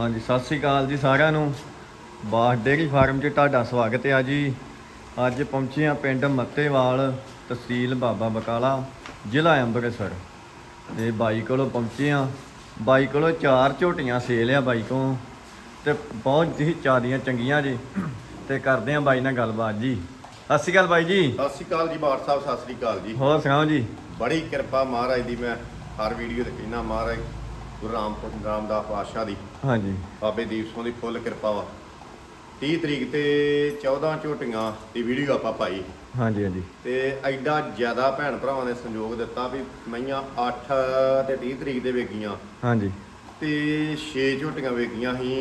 ਹਾਂਜੀ ਸਤਿ ਸ੍ਰੀ ਅਕਾਲ ਜੀ ਸਾਰਿਆਂ ਨੂੰ। ਬਾਸ ਡੇਅਰੀ ਫਾਰਮ 'ਚ ਤੁਹਾਡਾ ਸਵਾਗਤ ਹੈ ਜੀ। ਅੱਜ ਪਹੁੰਚੇ ਆ ਪਿੰਡ ਮੱਤੇਵਾਲ ਤਹਿਸੀਲ ਬਾਬਾ ਬਕਾਲਾ ਜ਼ਿਲ੍ਹਾ ਅੰਮ੍ਰਿਤਸਰ। ਤੇ ਬਾਈ ਕੋਲੋਂ ਪਹੁੰਚੇ ਆ ਬਾਈ ਕੋਲੋਂ ਚਾਰ ਝੋਟੀਆਂ ਸੇਲ ਆ ਬਾਈ ਕੋਲ। ਤੇ ਬਹੁਤ ਹੀ ਚਾਦੀਆਂ ਚੰਗੀਆਂ ਜੀ। ਤੇ ਕਰਦੇ ਆ ਬਾਈ ਨਾਲ ਗੱਲਬਾਤ ਜੀ। ਸਤਿ ਸ੍ਰੀ ਅਕਾਲ ਬਾਈ ਜੀ। ਸਤਿ ਸ਼੍ਰੀ ਅਕਾਲ ਜੀ ਬਾਰ ਸਾਹਿਬ ਸਤਿ ਸ਼੍ਰੀ ਅਕਾਲ ਜੀ। ਹੋਰ ਸੁਣਾਓ ਜੀ। ਬੜੀ ਕਿਰਪਾ ਮਹਾਰਾਜ ਦੀ ਮੈਂ ਹਰ ਵੀਡੀਓ ਤੇ ਕਹਿਣਾ ਮਹਾਰਾਜ ਗੁਰੂ ਰਾਮ ਰਾਮਦਾਸ ਪਾਤਸ਼ਾਹ ਦੀ। ਹਾਂਜੀ। ਬਾਬੇ ਦੀਪ ਸਿੰਘ ਦੀ ਫੁੱਲ ਕਿਰਪਾ ਵਾ। 30 ਤਰੀਕ ਤੇ 14 ਝੋਟੀਆਂ ਦੀ ਵੀਡੀਓ ਆਪਾਂ ਪਾਈ ਹਾਂਜੀ ਹਾਂਜੀ। ਤੇ ਐਡਾ ਜ਼ਿਆਦਾ ਭੈਣ ਭਰਾਵਾਂ ਨੇ ਸੰਯੋਗ ਦਿੱਤਾ ਵੀ ਮਈਆਂ 8 ਤੇ 30 ਤਰੀਕ ਦੇ ਵੇਗੀਆਂ ਹਾਂਜੀ। ਤੇ 6 ਝੋਟੀਆਂ ਵੇਗੀਆਂ ਸੀ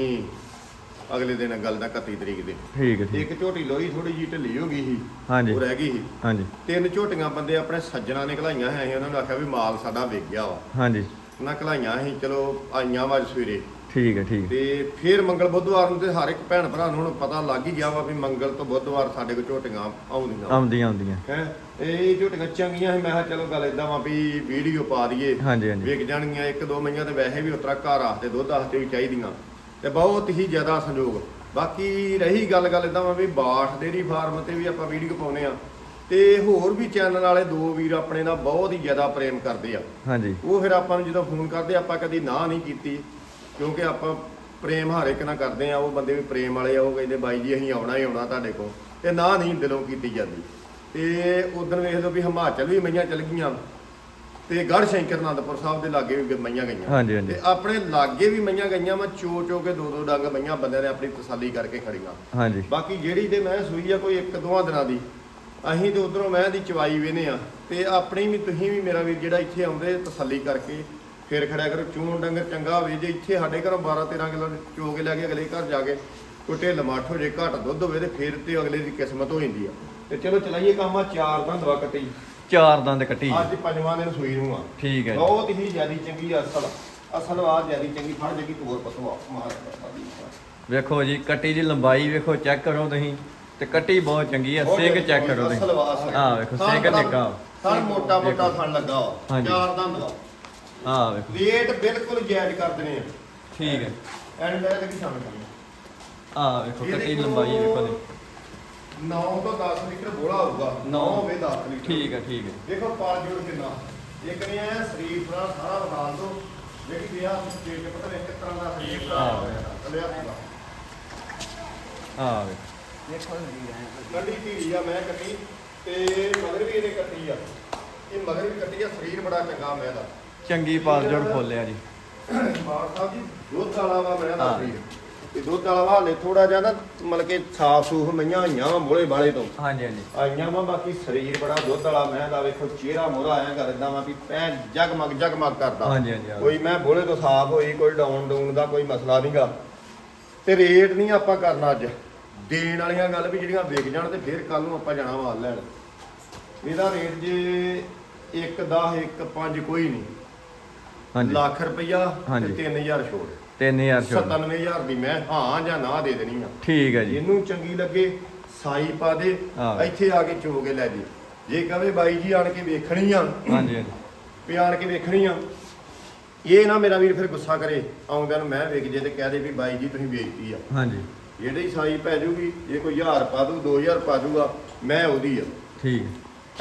ਅਗਲੇ ਦਿਨ ਗੱਲ ਦਾ 31 ਤਰੀਕ ਦੇ। ਠੀਕ ਹੈ ਇੱਕ ਝੋਟੀ ਲੋਈ ਥੋੜੀ ਜਿਹੀ ਢਿੱਲੀ ਹੋ ਗਈ ਸੀ ਹਾਂਜੀ। ਉਹ ਰਹਿ ਗਈ ਸੀ। ਹਾਂਜੀ। ਤਿੰਨ ਝੋਟੀਆਂ ਬੰਦੇ ਆਪਣੇ ਸੱਜਣਾ ਨੇ ਘਲਾਈਆਂ ਹੈ ਉਹਨਾਂ ਨੂੰ ਆਖਿਆ ਵੀ ਮਾਲ ਸਾਡਾ ਵਿਕ ਗਿਆ ਵਾ। ਹਾਂਜੀ। ਉਹਨਾਂ ਘਲਾਈਆਂ ਅਸੀਂ ਚਲੋ ਆਈਆਂ ਵਾ ਅੱਜ ਸਵੇਰੇ। ਠੀਕ ਹੈ ਠੀਕ ਹੈ। ਤੇ ਫਿਰ ਮੰਗਲ ਬੁੱਧਵਾਰ ਨੂੰ ਤੇ ਹਰ ਇੱਕ ਭੈਣ ਭਰਾ ਨੂੰ ਹੁਣ ਪਤਾ ਲੱਗ ਹੀ ਗਿਆ ਵਾ ਵੀ ਮੰਗਲ ਤੋਂ ਬੁੱਧਵਾਰ ਸਾਡੇ ਕੋਲ ਝੋਟੀਆਂ ਆਉਂਦੀਆਂ। ਆਉਂਦੀਆਂ ਆਉਂਦੀਆਂ। ਹੈ ਇਹ ਝੋਟੀਆਂ ਚੰਗੀਆਂ ਸੀ ਮੈਂ ਕਿਹਾ ਚਲੋ ਗੱਲ ਇਦਾਂ ਵਾ ਵੀ ਵੀਡੀਓ ਪਾ ਦਈਏ। ਹਾਂਜੀ ਹਾਂਜੀ। ਵਿਕ ਜਾਣਗੀਆਂ ਇੱਕ ਦੋ ਮਈਆਂ ਤੇ ਵੈਸੇ ਵੀ ਉਤਰਾ ਘਰ ਆਸਤੇ ਦੁੱਧ ਆਸਤੇ ਵੀ ਚਾਹੀਦੀਆਂ। ਤੇ ਬਹੁਤ ਹੀ ਜ਼ਿਆਦਾ ਸੰਯੋਗ। ਬਾਕੀ ਰਹੀ ਗੱਲ ਗੱਲ ਇਦਾਂ ਵਾ ਵੀ ਬਾਠ ਡੇਰੀ ਫਾਰਮ ਤੇ ਵੀ ਆਪਾਂ ਵੀਡੀਓ ਪਾਉਨੇ ਆ ਤੇ ਹੋਰ ਵੀ ਚੈਨਲ ਵਾਲੇ ਦੋ ਵੀਰ ਆਪਣੇ ਨਾਲ ਬਹੁਤ ਹੀ ਜ਼ਿਆਦਾ ਪ੍ਰੇਮ ਕਰਦੇ ਆ। ਹਾਂਜੀ। ਉਹ ਫਿਰ ਆਪਾਂ ਨੂੰ ਜਦੋਂ ਫੋਨ ਕਰਦੇ ਆਪਾਂ ਕਦੀ ਨਾ ਨਹੀਂ ਕੀਤੀ ਕਿਉਂਕਿ ਆਪਾਂ ਪ੍ਰੇਮ ਹਰ ਇੱਕ ਨਾਲ ਕਰਦੇ ਆ ਉਹ ਬੰਦੇ ਵੀ ਪ੍ਰੇਮ ਵਾਲੇ ਆ ਉਹ ਕਹਿੰਦੇ ਬਾਈ ਜੀ ਅਸੀਂ ਆਉਣਾ ਹੀ ਆਉਣਾ ਤੁਹਾਡੇ ਕੋਲ। ਤੇ ਨਾ ਨਹੀਂ ਦਿਲੋਂ ਕੀਤੀ ਜਾਂਦੀ। ਤੇ ਉਦੋਂ ਵੇਖ ਲਓ ਵੀ ਹਿਮਾਚਲ ਵੀ ਮਈਆਂ ਚਲ ਗਈਆਂ। ਤੇ ਗੜ੍ਹ ਸ਼ੰਕਰ ਆਨੰਦਪੁਰ ਸਾਹਿਬ ਦੇ ਲਾਗੇ ਵੀ ਮਈਆਂ ਗਈਆਂ। ਹਾਂਜੀ, ਹਾਂਜੀ। ਤੇ ਆਪਣੇ ਲਾਗੇ ਵੀ ਮਈਆਂ ਗਈਆਂ ਮੈਂ ਚੋ ਚੋ ਕੇ ਦੋ ਦੋ ਡੰਗ ਮਈਆਂ ਬੰਦਿਆਂ ਨੇ ਆਪਣੀ ਤਸੱਲੀ ਕਰਕੇ ਖੜੀਆਂ। ਹਾਂਜੀ। ਬਾਕੀ ਜਿਹੜੀ ਤੇ ਮੈਂ ਸੂਈ ਆ ਕੋਈ ਇੱਕ ਦੋਵਾਂ ਦਿਨਾਂ ਦੀ। ਅਸੀਂ ਤੇ ਉਧਰੋਂ ਮੈਂ ਦੀ ਚਵਾਈ ਵੇਨੇ ਆ। ਤੇ ਆਪਣੀ ਵੀ ਤੁਸੀਂ ਵੀ ਮੇਰਾ ਵੀਰ ਜਿਹੜਾ ਇੱਥੇ ਆਉਂਦੇ ਤਸੱਲੀ ਕਰਕੇ ਫੇਰ ਖੜਿਆ ਕਰੋ। ਚੂਣ ਡੰਗਰ ਚੰਗਾ ਹੋਵੇ ਜੇ ਇੱਥੇ ਸਾਡੇ ਘਰੋਂ 12 13 ਕਿਲੋ ਚੋ ਕੇ ਲੈ ਕੇ ਅਗਲੇ ਘਰ ਜਾ ਕੇ ਕੋਈ ਢਿੱਲ ਮੱਠ ਹੋ ਜੇ ਘੱਟ ਦੁੱਧ ਹੋਵੇ ਤੇ ਫੇਰ ਤੇ ਅਗਲੇ ਦੀ ਕਿਸਮਤ ਹੋ ਜਾਂਦੀ ਆ। ਤੇ ਚਲੋ ਚਲਾਈਏ ਕੰਮ ਆ ਚਾਰ ਦਾ ਦਵਾ ਕੱਟੀ। ਚਾਰ ਦੰਦ ਕੱਟੀ। ਅੱਜ ਪੰਜਵਾਂ ਦਿਨ ਸੂਈ ਨੂੰ ਆ। ਠੀਕ ਹੈ। ਬਹੁਤ ਹੀ ਜਿਆਦੀ ਚੰਗੀ ਅਸਲ ਅਸਲ ਆ ਜਿਆਦੀ ਚੰਗੀ। ਫੜ ਜੇਗੀ ਤੋਰ ਪਤਵਾ ਮਹਾਰਾਜ ਵੇਖੋ ਜੀ ਕੱਟੀ ਦੀ ਲੰਬਾਈ ਵੇਖੋ ਚੈੱਕ ਕਰੋ ਤੁਸੀਂ। ਤੇ ਕੱਟੀ ਬਹੁਤ ਚੰਗੀ ਆ ਸਿੰਘ ਚੈੱਕ ਕਰੋ ਤੁਸੀਂ। ਆਹ ਵੇਖੋ ਸਿੰਘ ਨਿੱਕਾ। ਥਣ ਮੋਟਾ ਮੋਟਾ। ਥਣ ਲੱਗਾ ਵਾ ਹਾਂਜੀ। ਚਾਰ ਦੰਦ ਵਾ ਆਹ ਵੇਖੋ। ਰੇਟ ਬਿਲਕੁਲ ਜਾਇਜ਼ ਕਰ ਦਨੇ ਆ। ਠੀਕ ਹੈ ਐਂਡ ਲੈ ਕੇ ਸ਼ਾਮਲ ਕਰਨੀ ਆਹ ਵੇਖੋ ਕੱਟੀ ਦੀ ਲੰਬਾਈ ਵੇਖੋ ਜੀ। 9 ਤੋਂ 10 ਲੀਟਰ ਬੋਲਾ ਹੋਊਗਾ। 9 ਹੋਵੇ 10 ਲੀਟਰ। ਠੀਕ ਹੈ ਠੀਕ ਹੈ ਦੇਖੋ ਪਾਲ ਜੋੜ ਕਿੰਨਾ। ਇੱਕ ਨੇ ਐ ਸਰੀਰ ਪੂਰਾ ਸਾਰਾ ਬਣਾ ਦੋ ਜਿਹੜੀ ਵਿਆਹ ਸਟੇਜ ਤੇ ਪਤਾ ਨਹੀਂ ਕਿਸ ਤਰ੍ਹਾਂ ਦਾ ਸਰੀਰ ਪੂਰਾ ਹਾਂ। ਹੋਇਆ ਕੱਲਿਆ ਪੂਰਾ ਆਹ ਵੇਖੋ। ਕੱਢੀ ਧੀਰੀ ਆ ਮੈਂ ਕੱਟੀ ਤੇ ਮਗਰ ਵੀ ਇਹਨੇ ਕੱਟੀ ਆ। ਇਹ ਮਗਰ ਵੀ ਕੱਟੀ ਆ ਸਰੀਰ ਬੜਾ ਚੰਗਾ ਮੈਂ ਦਾ। ਚੰਗੀ ਪਾਲ ਜੋੜ ਫੋਲਿਆ ਜੀ। ਮਾਰ ਸਾਹਿਬ ਜੀ ਦੁੱਧ ਵਾਲਾ ਵਾ ਮੈਂ ਦਾ। ਸਰੀਰ। ਤੇ ਦੁੱਧ ਵਾਲਾ ਵਾ ਹਲੇ ਥੋੜਾ ਜਿਹਾ ਨਾ ਮਤਲਬ ਕਿ ਸਾਫ਼ ਸੂਫ ਮਈਆਂ ਹੋਈਆਂ ਵਾ ਮੋਲੇ ਬਾਲੇ ਤੋਂ। ਹਾਂਜੀ ਹਾਂਜੀ। ਆਈਆਂ ਵਾ ਬਾਕੀ ਸਰੀਰ ਬੜਾ ਦੁੱਧ ਵਾਲਾ ਮੈਂ ਦਾ ਵੇਖੋ ਚਿਹਰਾ ਮੋਰਾ ਆਇਆ ਕਰਦਾ ਵਾ ਵੀ ਭੈਣ ਜਗਮਗ ਜਗਮਗ ਕਰਦਾ। ਹਾਂਜੀ, ਹਾਂਜੀ। ਕੋਈ ਮੈਂ ਬੋਲੇ ਤੋਂ ਸਾਫ਼ ਹੋਈ ਕੋਈ ਡਾਊਨ ਡਾਊਨ ਦਾ ਕੋਈ ਮਸਲਾ ਨਹੀਂਗਾ ਤੇ ਰੇਟ ਨਹੀਂ ਆਪਾਂ ਕਰਨਾ ਅੱਜ। ਦੇਣ ਵਾਲੀਆਂ ਗੱਲ ਵੀ ਜਿਹੜੀਆਂ ਵਿਕ ਜਾਣ ਤੇ ਫਿਰ ਕੱਲ ਨੂੰ ਆਪਾਂ ਜਾਣਾ ਮਾਲ ਲੈਣ। ਇਹਦਾ ਰੇਟ ਜੇ 1 10 1 5 ਕੋਈ ਨਹੀਂ। ਹਾਂਜੀ। ਲੱਖ ਰੁਪਈਆ। ਤੇ 3000 ਛੋੜ 3000 ਛੋੜ 97000 ਦੀ ਮੈਂ ਹਾਂ ਜਾਂ ਨਾ ਦੇ ਦੇਣੀ ਆ। ਠੀਕ ਹੈ ਜੀ। ਇਹਨੂੰ ਚੰਗੀ ਲੱਗੇ ਸਾਈ ਪਾ ਦੇ। ਇੱਥੇ ਆ ਕੇ ਚੋ ਕੇ ਲੈ ਜੇ। ਜੇ ਕਹਵੇ ਬਾਈ ਜੀ ਆਣ ਕੇ ਵੇਖਣੀ ਆ। ਹਾਂਜੀ ਹਾਂਜੀ। ਵੀ ਆਣ ਕੇ ਵੇਖਣੀ ਆ। ਇਹ ਨਾ ਮੇਰਾ ਵੀਰ ਫਿਰ ਗੁੱਸਾ ਕਰੇ ਆਉਂਦਿਆਂ ਨੂੰ ਮੈਂ ਵੇਖ ਜੇ ਤੇ ਕਹਿ ਦੇ ਵੀ ਬਾਈ ਜੀ ਤੁਸੀਂ ਵੇਚਤੀ ਆ। ਹਾਂਜੀ। ਜਿਹੜੀ ਸਾਈ ਪੈ ਜੂਗੀ ਜੇ ਕੋਈ 1000 ਪਾ ਦੂ 2000 ਪਾ ਦੂਗਾ ਮੈਂ ਉਹਦੀ ਆ। ਠੀਕ।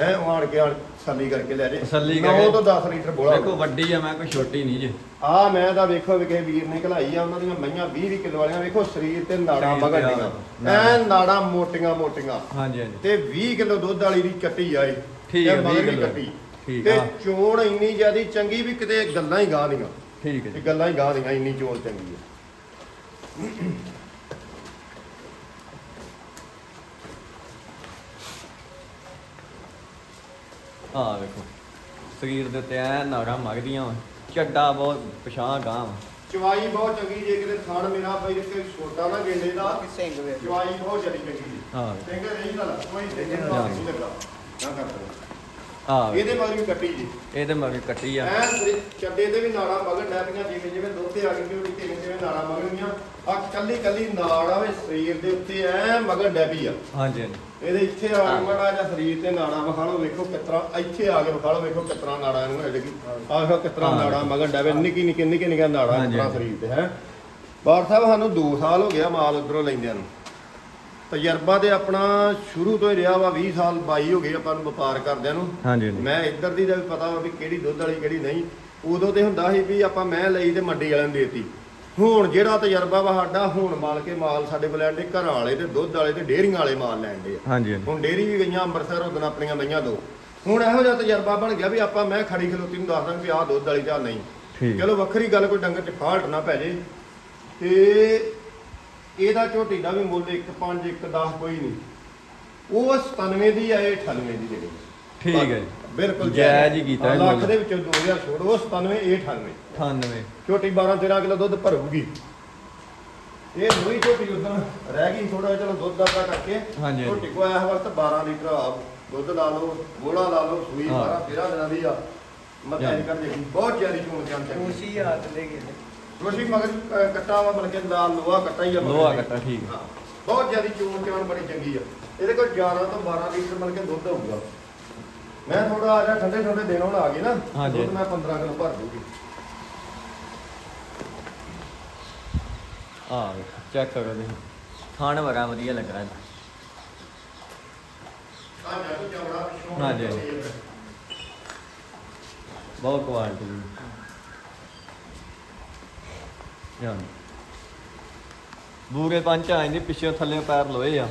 ਹੈ ਐ ਉਹ ਆਣ ਕੇ ਆਣ ਤਸੱਲੀ ਕਰਕੇ ਲੈ ਜੇ। ਤਸੱਲੀ ਨੌ ਕਰਕੇ। ਤੋਂ 10 ਲੀਟਰ ਬੋਲਾ ਵੇਖੋ ਵੱਡੀ ਆ ਮੈਂ ਕੋਈ ਛੋਟੀ ਨਹੀਂ ਜੀ। ਆ ਮੈਂ ਤਾਂ ਵੇਖੋ ਵੀ ਕਿਸੇ ਵੀਰ ਨੇ ਘਲਾਈ ਆ ਉਹਨਾਂ ਦੀਆਂ ਮਈਆਂ 20 20 ਕਿਲੋ ਵਾਲੀਆਂ ਵੇਖੋ ਸਰੀਰ ਤੇ ਨਾੜਾਂ ਸਰੀਰ ਤੇ ਵਗੜੀਆਂ ਨਾੜਾਂ। ਐ ਨਾੜਾਂ ਮੋਟੀਆਂ ਮੋਟੀਆਂ। ਹਾਂਜੀ ਹਾਂਜੀ। ਤੇ 20 ਕਿਲੋ ਦੁੱਧ ਵਾਲੀ ਦੀ ਕੱਟੀ ਆਏ ਠੀਕ ਹੈ, ਮਗਰ 20 ਵੀ ਕਿੱਲੋ। ਕੱਟੀ ਠੀਕ ਤੇ ਆ। ਚੋਣ ਇੰਨੀ ਜਿਆਦੀ ਚੰਗੀ ਵੀ ਕਿਤੇ ਗੱਲਾਂ ਹੀ ਗਾਹ ਦੀਆਂ। ਠੀਕ ਹੈ ਤੇ ਜੀ। ਗੱਲਾਂ ਹੀ ਗਾਹ ਦੀਆਂ ਇੰਨੀ ਚੋਣ ਚੰਗੀ ਹੈ ਆਹ ਵੇਖੋ। ਸਰੀਰ ਦੇ ਉੱਤੇ ਐ ਨਾੜਾਂ ਮਗਦੀਆਂ ਵਾ। ਚੱਡਾ ਬਹੁਤ ਪਛਾਂ ਗਾਂ ਵਾ। ਚਵਾਈ ਬਹੁਤ ਚੰਗੀ ਜੇ ਕਿਤੇ ਥਣ ਮੇਰਾ ਬਈ ਤੇ ਛੋਟਾ ਨਾ ਗੇਂਡੇ ਦਾ ਸਿੰਘ ਚਵਾਈ ਬਹੁਤ ਚੰਗੀ ਜੀ ਹਾਂ। ਸਿੰਘ ਰਹੀ ਗੱਲ ਕੋਈ ਸਿੰਘ ਨਹੀਂ ਲੱਗਾ ਨਾ ਕਰ ਵੇਖੋ। ਇਹਦੇ ਮਗਰ ਵੀ ਕੱਟੀ ਜੀ। ਇਹਦੇ ਮਗਰ ਕੱਟੀ ਆ। ਐ ਚੱਡੇ ਦੇ ਵੀ ਨਾੜਾਂ ਮਗਰ ਡੈਪੀਆਂ ਜਿਵੇਂ ਜਿਵੇਂ ਦੋਤੇ ਆ ਗਈਆਂ ਵੀ ਜਿਵੇਂ ਜਿਵੇਂ ਨਾੜਾਂ ਮਗਰ ਗਈਆਂ ਆ ਕੱਲੀ ਕੱਲੀ ਨਾੜ ਆਵੇ ਸਰੀਰ ਦੇ ਉੱਤੇ ਐ ਮਗਰ ਡੈਪੀ ਆ। ਹਾਂਜੀ ਹਾਂਜੀ। ਇਹਦੇ ਇੱਥੇ ਆ ਕੇ ਮਾੜਾ ਜਿਹਾ ਸਰੀਰ ਤੇ ਨਾੜਾਂ ਵਿਖਾ ਲਓ ਵੇਖੋ ਕਿਤਰਾ ਇੱਥੇ ਆ ਕੇ ਵਿਖਾ ਲਓ ਵੇਖੋ ਕਿਤਰਾ ਨਾੜਾਂ ਨੂੰ ਹੈ। ਜੀ ਆ ਵੇਖੋ ਕਿਤਰਾ ਹਾਂ। ਨਾੜਾਂ ਮਗਰ ਡੈਵੇ ਨਿੱਕੀ ਨਿੱਕੀ ਨਿੱਕੀ ਨਿੱਕੀ ਨਾੜਾਂ ਹਾਂਜੀ, ਕਿਤਰਾ ਹਾਂਜੀ। ਸਰੀਰ ਤੇ ਹੈ। ਬਾਰ ਸਾਹਿਬ ਸਾਨੂੰ 2 ਸਾਲ ਹੋ ਗਿਆ ਮਾਲ ਉਧਰੋਂ ਲੈਂਦਿਆਂ ਨੂੰ। ਤਜਰਬਾ ਤੇ ਆਪਣਾ ਸ਼ੁਰੂ ਤੋਂ ਹੀ ਰਿਹਾ ਵਾ 20 ਸਾਲ 22 ਹੋ ਗਏ ਆਪਾਂ ਨੂੰ ਵਪਾਰ ਕਰਦਿਆਂ ਨੂੰ। ਹਾਂਜੀ ਹਾਂਜੀ। ਮੈਂ ਇੱਧਰ ਦੀ ਦਾ ਵੀ ਪਤਾ ਵਾ ਵੀ ਕਿਹੜੀ ਦੁੱਧ ਵਾਲੀ ਕਿਹੜੀ ਨਹੀਂ। ਉਦੋਂ ਤੇ ਹੁੰਦਾ ਸੀ ਵੀ ਆਪਾਂ ਮੈਂ ਲਈ ਤੇ ਮੰਡੀ ਵਾਲਿਆਂ ਨੂੰ ਦੇਤੀ। ਹੁਣ ਜਿਹੜਾ ਤਜਰਬਾ ਵਾ ਸਾਡਾ ਹੁਣ ਮਾਲ ਕੇ ਮਾਲ ਸਾਡੇ ਕੋਲ ਲੈਣ ਦੇ ਘਰਾਂ ਵਾਲੇ ਤੇ ਦੁੱਧ ਵਾਲੇ ਤੇ ਡੇਅਰੀਆਂ ਵਾਲੇ ਮਾਲ ਲੈਣ ਦੇ ਆ। ਹਾਂਜੀ ਹਾਂਜੀ। ਹੁਣ ਡੇਅਰੀ ਵੀ ਗਈਆਂ ਅੰਮ੍ਰਿਤਸਰ ਉਦੋਂ ਆਪਣੀਆਂ ਮਈਆਂ ਦੋ। ਹੁਣ ਇਹੋ ਜਿਹਾ ਤਜਰਬਾ ਬਣ ਗਿਆ ਵੀ ਆਪਾਂ ਮੈਂ ਖੜੀ ਖਲੋਤੀ ਨੂੰ ਦੱਸਦਾ ਵੀ ਆਹ ਦੁੱਧ ਵਾਲੀ ਜਾਂ ਨਹੀਂ। ਠੀਕ। ਚਲੋ ਵੱਖਰੀ ਗੱਲ ਕੋਈ ਡੰਗਰ ਚ ਫਾਲਟ ਨਾ ਪੈ ਜੇ। ਤੇ ਇਹਦਾ ਝੋਟੀ ਦਾ ਵੀ ਮੁੱਲ 1 5 1 10 ਕੋਈ ਨਹੀਂ। ਉਹ 97 ਦੀ ਆ ਇਹ 98 ਦੀ ਜਿਹੜੀ। ਠੀਕ ਹੈ ਜੀ। ਬਿਲਕੁਲ ਜਾਇਜ਼ ਹੀ ਕੀਤਾ ਇਹ ਲੱਖ ਮੁੱਲ। ਦੇ ਵਿੱਚੋਂ 2000 ਛੋੜ ਉਹ 97 ਇਹ 98 98 ਝੋਟੀ 12 13 ਕਿਲੋ ਦੁੱਧ ਭਰੂਗੀ। ਇਹ ਦੋਈ ਝੋਟੀ ਉਦੋਂ ਰਹਿ ਗਈ ਥੋੜਾ ਚਲੋ ਦੁੱਧ ਦਾ ਤਾਂ ਕਰਕੇ। ਹਾਂਜੀ। ਝੋਟੀ ਕੋ ਆਇਆ ਵਕਤ 12 ਲੀਟਰ ਆ ਦੁੱਧ ਲਾ ਲਓ ਗੋਲਾ ਲਾ ਲਓ ਸੂਈ ਹਾਂ। 12 13 ਦਿਨਾਂ ਦੀ ਆ। ਮੱਥੇ। ਕਰ ਬਹੁਤ ਜ਼ਿਆਦਾ ਚੋਣ ਜਾਨ ਚੱਕੀ ਹੱਥ ਲੈ ਗਏ ਰੋਸ਼ੀ ਮਗਰ ਅਹ, ਕੱਟਾ ਵਾ ਬਲਕਿ ਲਾਲ ਲੋਹਾ ਕੱਟਾ ਹੀ ਆ ਮਗਰ ਲੋਹਾ ਦੀ। ਕੱਟਾ, ਠੀਕ। ਹਾਂ, ਬਹੁਤ ਜ਼ਿਆਦਾ ਚੋਣ ਚਾਣ ਬੜੀ ਚੰਗੀ ਆ ਇਹਦੇ ਕੋਲ 11 ਤੋਂ 12 ਲੀਟਰ ਮਿਲ ਕੇ ਦੁੱਧ ਹੋਊਗਾ ਮੈਂ ਥੋੜਾ ਆ ਜਾ ਠੰਡੇ ਠੰਡੇ ਦਿਨ ਹੁਣ ਆ ਗਏ ਨਾ ਹਾਂਜੀ। ਦੁੱਧ ਮੈਂ 15 ਕਿਲੋ ਭਰ ਦੂਗੀ ਆ ਚੈੱਕ ਕਰੋ ਤੁਸੀਂ ਖਾਣ ਬੜਾ ਵਧੀਆ ਲੱਗ ਰਿਹਾ ਆ ਜਾ ਤੂੰ ਚੌੜਾ ਪਿੱਛੋਂ ਹਾਂਜੀ। ਬਹੁਤ ਕੁਆਲਿਟੀ ਬੂਰੇ ਪੰਚ ਆਏ ਨੇ ਪਿੱਛੇ ਥੱਲੇ ਪੈਰ ਲੋਏ ਆ।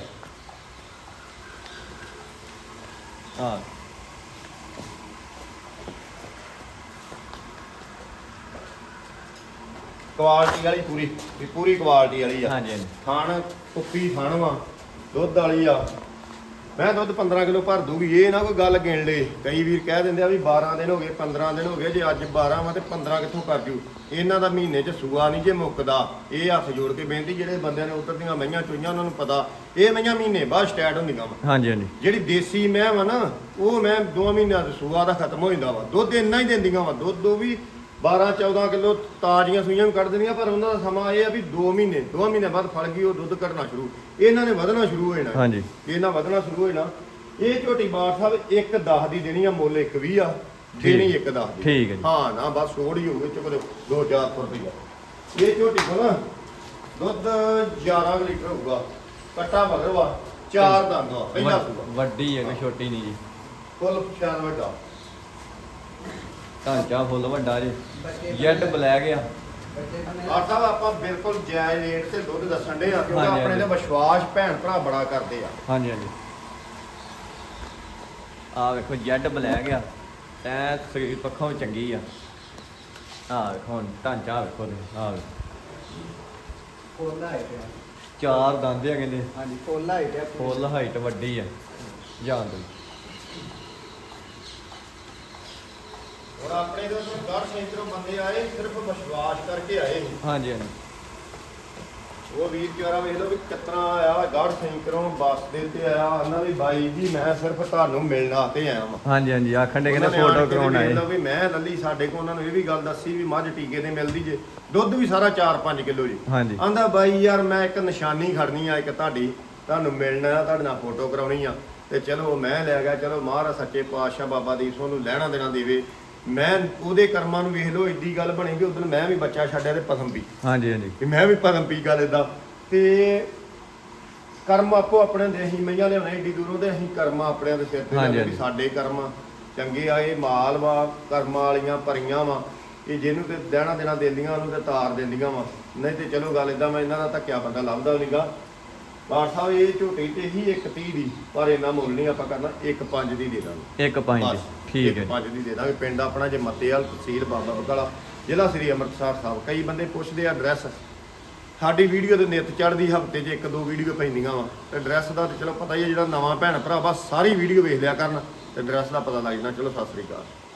ਆ ਕੁਆਲਿਟੀ ਵਾਲੀ ਪੂਰੀ ਵੀ ਪੂਰੀ ਕੁਆਲਿਟੀ ਵਾਲੀ ਆ। ਹਾਂਜੀ ਹਾਂਜੀ। ਥਣ ਕੁੱਪੀ ਥਣ ਵਾ ਦੁੱਧ ਵਾਲੀ ਆ। ਮੈਂ ਦੁੱਧ 15 ਕਿਲੋ ਭਰ ਦੂਗੀ ਇਹ ਨਾ ਕੋਈ ਗੱਲ ਗਿਣ ਲੇ। ਕਈ ਵੀਰ ਕਹਿ ਦਿੰਦੇ ਆ ਵੀ 12 ਦਿਨ ਹੋ ਗਏ 15 ਦਿਨ ਹੋ ਗਏ ਜੇ ਅੱਜ 12 ਵਾ ਤੇ 15 ਕਿੱਥੋਂ ਕਰ ਜੂ? ਇਹਨਾਂ ਦਾ ਮਹੀਨੇ 'ਚ ਸੂਆ ਨਹੀਂ ਜੇ ਮੁੱਕਦਾ। ਇਹ ਹੱਥ ਜੋੜ ਕੇ ਬੇਨਤੀ ਜਿਹੜੇ ਬੰਦਿਆਂ ਨੇ ਉੱਤਰ ਦੀਆਂ ਮਈਆਂ ਚੋਈਆਂ ਉਹਨਾਂ ਨੂੰ ਪਤਾ ਇਹ ਮਈਆਂ ਮਹੀਨੇ ਬਾਅਦ ਸਟਾਰਟ ਹੁੰਦੀਆਂ ਵਾ। ਹਾਂਜੀ ਹਾਂਜੀ। ਜਿਹੜੀ ਦੇਸੀ ਮੈਂ ਵਾ ਨਾ ਉਹ ਮੈਂ 2 ਮਹੀਨਿਆਂ ਦੇ ਸੂਆ ਦਾ ਖਤਮ ਹੋ ਜਾਂਦਾ ਵਾ। ਦੁੱਧ ਇੰਨਾ ਹੀ ਦਿੰਦੀਆਂ ਵਾ ਦੁੱਧ ਉਹ ਵੀ 12 14 ਕਿਲੋ ਤਾਜ਼ੀਆਂ ਸੂਈਆਂ ਵੀ ਕੱਢ ਦਿੰਦੀਆਂ ਪਰ ਉਹਨਾਂ ਦਾ ਸਮਾਂ ਇਹ ਆ ਵੀ 2 ਮਹੀਨੇ 2 ਮਹੀਨੇ ਬਾਅਦ ਫਲ ਗਈ ਉਹ ਦੁੱਧ ਕੱਢਣਾ ਸ਼ੁਰੂ। ਇਹਨਾਂ ਨੇ ਵਧਣਾ ਸ਼ੁਰੂ ਹੋ ਜਾਣਾ। ਹਾਂਜੀ। ਇਹਨਾਂ ਵਧਣਾ ਸ਼ੁਰੂ ਹੋ ਜਾਣਾ ਇਹ ਝੋਟੀ ਬਾਠ ਸਾਹਿਬ 1 10 ਦੀ ਦੇਣੀ ਆ ਮੁੱਲ 1 20 ਆ ਦੇਣੀ 1 10 ਦੀ। ਠੀਕ ਹੈ ਜੀ। ਹਾਂ ਨਾ ਬਸ ਛੋੜ ਹੀ ਹੋਵੇ ਚੁੱਕ 2 400 ਰੁਪਇਆ ਇਹ ਝੋਟੀ ਕੋਲ ਦੁੱਧ 11 ਕੁ ਲੀਟਰ ਹੋਊਗਾ ਕੱਟਾ ਮਗਰ ਵਾ ਚਾਰ ਦੰਦ ਵਾ ਪਹਿਲਾ ਵੱਡ- ਹੈ ਕਿ ਛੋਟੀ ਨਹੀਂ ਜੀ। ਫੁੱਲ ਪਛਾਣ ਵੱਡਾ। ਢਾਂਚਾ ਫੁੱਲ ਵੱਡਾ ਜੀ ਜੈਡ ਬਲੈਕ ਆ। ਆਹ ਸਾਹਿਬ ਆਪਾਂ ਬਿਲਕੁਲ ਜਾਇਜ਼ ਰੇਟ ਤੇ ਦੁੱਧ ਦੱਸਣ ਦੇ ਆ ਕਿਉਂਕਿ ਹਾਂਜੀ, ਆਪਣੇ ਤੇ ਹਾਂਜੀ। ਵਿਸ਼ਵਾਸ ਭੈਣ ਭਰਾ ਬੜਾ ਕਰਦੇ ਆ। ਹਾਂਜੀ ਹਾਂਜੀ। ਆ ਵੇਖੋ ਜੈਡ ਬਲੈਕ ਆ ਐ ਸਰੀਰ ਪੱਖੋਂ ਚੰਗੀ ਆ। ਆ ਵੇਖੋ ਹੁਣ ਢਾਂਚਾ ਵੇਖੋ ਤੁਸੀਂ ਆ ਵੇਖੋ। ਕੋਲਾ ਹੈ ਪਿਆ ਚਾਰ ਦੰਦ ਹੈਗੇ ਨੇ ਹਾਂਜੀ ਕੋਲਾ ਹੈ ਪਿਆ ਫੁੱਲ ਹਾਈਟ ਵੱਡੀ ਆ। ਜਾਣ ਦੋ ਹੁਣ ਆਪਣੇ ਦੇ ਉੱਤੇ ਗੜ ਸੈਂਟਰੋਂ ਬੰਦੇ ਆਏ ਸਿਰਫ ਵਿਸ਼ਵਾਸ ਕਰਕੇ ਆਏ ਨੇ। ਹਾਂਜੀ ਹਾਂਜੀ। ਉਹ ਵੀਰ ਚਾਰਾ ਵੇਖ ਲਓ ਵੀ ਕਿਤਨਾ ਆਇਆ ਗੜ ਸੈਂਟਰੋਂ ਬੱਸ ਦੇ ਉੱਤੇ ਆਇਆ ਉਹਨਾਂ ਵੀ ਬਾਈ ਜੀ ਮੈਂ ਸਿਰਫ ਤੁਹਾਨੂੰ ਮਿਲਣ ਆਤੇ ਆਇਆ ਵਾਂ। ਹਾਂਜੀ ਹਾਂਜੀ ਆਖਣ ਦੇ ਕਹਿੰਦੇ ਉਹਨਾਂ ਨੇ ਆਣ ਫੋਟੋ ਕੇ ਕਰਾਉਣ ਵੇਖ ਆਏ। ਲਓ ਵੀ ਮੈਂ ਲੱਲੀ ਸਾਡੇ ਕੋਲ ਉਹਨਾਂ ਨੂੰ ਇਹ ਵੀ ਗੱਲ ਦੱਸੀ ਵੀ ਮੱਝ ਟੀਕੇ ਤੇ ਮਿਲਦੀ ਜੇ। ਦੁੱਧ ਵੀ ਸਾਰਾ 4-5 ਕਿਲੋ ਜੀ। ਹਾਂਜੀ। ਆਂਦਾ ਬਾਈ ਯਾਰ ਮੈਂ ਇੱਕ ਨਿਸ਼ਾਨੀ ਖੜਨੀ ਆ ਇੱਕ ਤੁਹਾਡੀ। ਤੁਹਾਨੂੰ ਮਿਲਣਾ ਆ ਤੁਹਾਡੇ ਨਾਲ ਫੋਟੋ ਕਰਾਉਣੀ ਆ। ਤੇ ਚਲੋ ਮੈਂ ਲੈ ਗਿਆ ਚਲੋ ਮਹਾਰਾਜ ਸੱਚੇ ਪਾਤਸ਼ਾਹ ਬਾਬਾ ਦੀਪ ਸਿੰਘ ਨੂੰ ਲੈਣਾ ਦੇਣਾ ਦੇਵੇ। ਮੈਂ ਉਹਦੇ ਕਰਮਾਂ ਨੂੰ ਵੇਖ ਲਓ ਏਡੀ ਗੱਲ ਬਣੀ ਕਿ ਉਦੋਂ ਮੈਂ ਵੀ ਬੱਚਾ ਛੱਡਿਆ ਤੇ ਪਸਮ ਵੀ ਹਾਂਜੀ ਹਾਂਜੀ। ਕਿ ਮੈਂ ਵੀ ਪਦਮ ਪੀ ਗੱਲ ਏਦਾਂ। ਤੇ ਕਰਮ ਆਪੋ ਆਪਣੇ ਦੇ ਅਸੀਂ ਮਈਆਂ ਲਿਆਉਣੇ ਏਡੀ ਦੂਰੋਂ ਤੇ ਅਸੀਂ ਕਰਮ ਆਪਣਿਆਂ ਦੇ ਸਿਰ ਤੇ ਹਾਂਜੀ, ਵੀ ਹਾਂਜੀ। ਸਾਡੇ ਕਰਮ ਚੰਗੇ ਆ ਇਹ ਮਾਲ ਵਾ ਕਰਮਾਂ ਵਾਲੀਆਂ ਪਰੀਆਂ ਵਾ ਇਹ ਜਿਹਨੂੰ ਤੇ ਦੇਣਾ ਦੇਣਾ ਦਿੰਦੀਆਂ ਉਹਨੂੰ ਤੇ ਤਾਰ ਦਿੰਦੀਆਂ ਵਾ। ਨਹੀਂ ਤੇ ਚਲੋ ਗੱਲ ਏਦਾਂ ਮੈਂ ਇਹਨਾਂ ਦਾ ਧੱਕਿਆ ਬੰਦਾ ਲੱਭਦਾ ਨਹੀਂਗਾ ਬਾਠ ਸਾਹਿਬ ਇਹ ਝੋਟੀ ਤੇ ਹੀ 130 ਦੀ ਪਰ ਇਹਨਾਂ ਮੁੱਲ ਨਹੀਂ ਆਪਾਂ ਕਰਨਾ 1.5 ਦੀ ਦੇ ਦਾਂਗੇ। ਇੱਕ ਪੰਜ ਦੀ ਬਸ, ਠੀਕ ਹੈ ਇੱਕ ਜੀ। ਪੰਜ ਦੀ ਦੇ ਦਾਂਗੇ। ਪਿੰਡ ਆਪਣਾ ਜੇ ਮੱਤੇਵਾਲ ਤਹਿਸੀਲ ਬਾਬਾ ਬਕਾਲਾ ਜ਼ਿਲ੍ਹਾ ਸ੍ਰੀ ਅੰਮ੍ਰਿਤਸਰ ਸਾਹਿਬ। ਕਈ ਬੰਦੇ ਪੁੱਛਦੇ ਆ ਐਡਰੈਸ ਸਾਡੀ ਵੀਡੀਓ ਦੇ ਨਿੱਤ ਚੜ੍ਹਦੀ ਹਫ਼ਤੇ 'ਚ ਇੱਕ ਦੋ ਵੀਡੀਓ ਪੈਂਦੀਆਂ ਵਾ। ਤੇ ਐਡਰੈਸ ਦਾ ਤੇ ਚਲੋ ਪਤਾ ਹੀ ਹੈ ਜਿਹੜਾ ਨਵਾਂ ਭੈਣ ਭਰਾ ਬਸ ਸਾਰੀ ਵੀਡੀਓ ਵੇਖ ਲਿਆ ਕਰਨ। ਤੇ ਐਡਰੈਸ ਦਾ ਪਤਾ ਲੱਗ ਜਾਣਾ। ਚਲੋ ਸਤਿ ਸ੍ਰੀ ਅਕਾਲ।